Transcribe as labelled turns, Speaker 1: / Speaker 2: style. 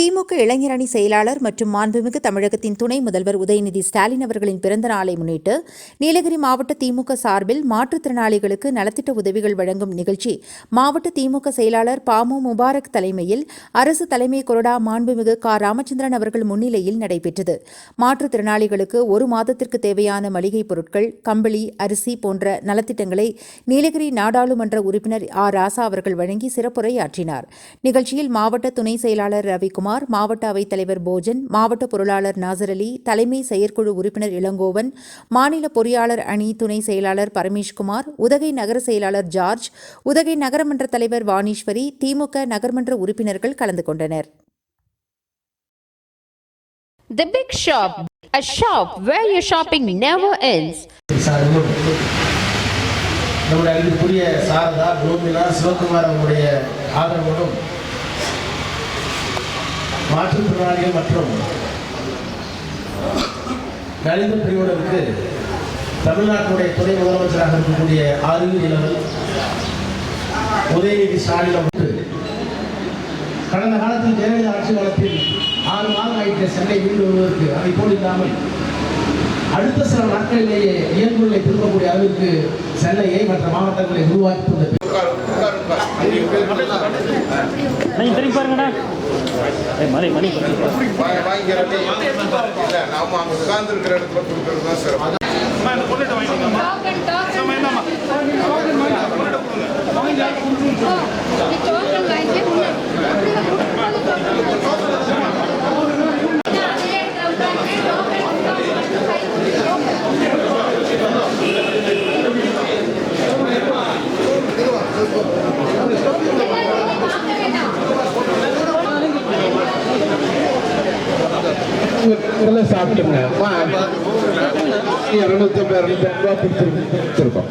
Speaker 1: திமுக இளைஞரணி செயலாளர் மற்றும் மாண்புமிகு தமிழகத்தின் துணை முதல்வர் உதயநிதி ஸ்டாலின் அவர்களின் பிறந்த நாளை முன்னிட்டு நீலகிரி மாவட்ட திமுக சார்பில் மாற்றுத்திறனாளிகளுக்கு நலத்திட்ட உதவிகள் வழங்கும் நிகழ்ச்சி மாவட்ட திமுக செயலாளர் பாமு முபாரக் தலைமையில் அரசு தலைமை கொறடா மாண்புமிகு க ராமச்சந்திரன் அவர்கள் முன்னிலையில் நடைபெற்றது. மாற்றுத்திறனாளிகளுக்கு ஒரு மாதத்திற்கு தேவையான மளிகை பொருட்கள் கம்பளி அரிசி போன்ற நலத்திட்டங்களை நீலகிரி நாடாளுமன்ற உறுப்பினர் ஆர் ராசா அவர்கள் வழங்கி சிறப்புரையாற்றினார். நிகழ்ச்சியில் மாவட்ட துணை செயலாளர் ரவிக்குமார் மாவட்ட அவைத் தலைவர் போஜன் மாவட்ட பொருளாளர் நாசர் அலி தலைமை செயற்குழு உறுப்பினர் இளங்கோவன் மாநில பொறியாளர் அணி துணை செயலாளர் பரமேஷ்குமார் உதகை நகர செயலாளர் ஜார்ஜ் உதகை நகரமன்ற தலைவர் வாணீஸ்வரி திமுக நகர்மன்ற உறுப்பினர்கள் கலந்து கொண்டனர்
Speaker 2: The Big Shop, a shop where your shopping never ends.
Speaker 3: நம்முடைய அன்பிற்குரிய சாரதா பூமிலா சிவகுமார் அவருடைய ஆதரவோடும் மாற்றுத்திறனாளிகள் மற்றும் நலிந்த பிரிவினருக்கு தமிழ்நாட்டுடைய துணை முதலமைச்சராக இருக்கக்கூடிய ஆறு இளவல் உதயநிதி ஸ்டாலின் அவர்கள் கடந்த காலத்தில் ஜெயலலிதா ஆட்சி காலத்தில் ஆறு மாதம் ஆகிட்ட சென்னை மீண்டு வருவதற்கு அதை போல் இல்லாமல் அடுத்த சில நாட்களிலேயே இயல்புகளை திரும்பக்கூடிய அளவுக்கு சென்னையை மற்ற மாவட்டங்களை உருவாக்கி
Speaker 4: நீங்கள் திரும்பி பாருங்கண்ணா ஏய் மணி மணி.
Speaker 5: வா- வாங்கிக்கிறது இல்ல நாம அங்க உட்கார்ந்து இருக்கிற இடத்துல கொடுக்கறது தான் சிறப்பு
Speaker 3: இதெல்லாம் சாப்பிட்டுங்க இரநூத்தி ஐம்பது இரநூத்தி ரூபா கொடுத்துருக்கோம்.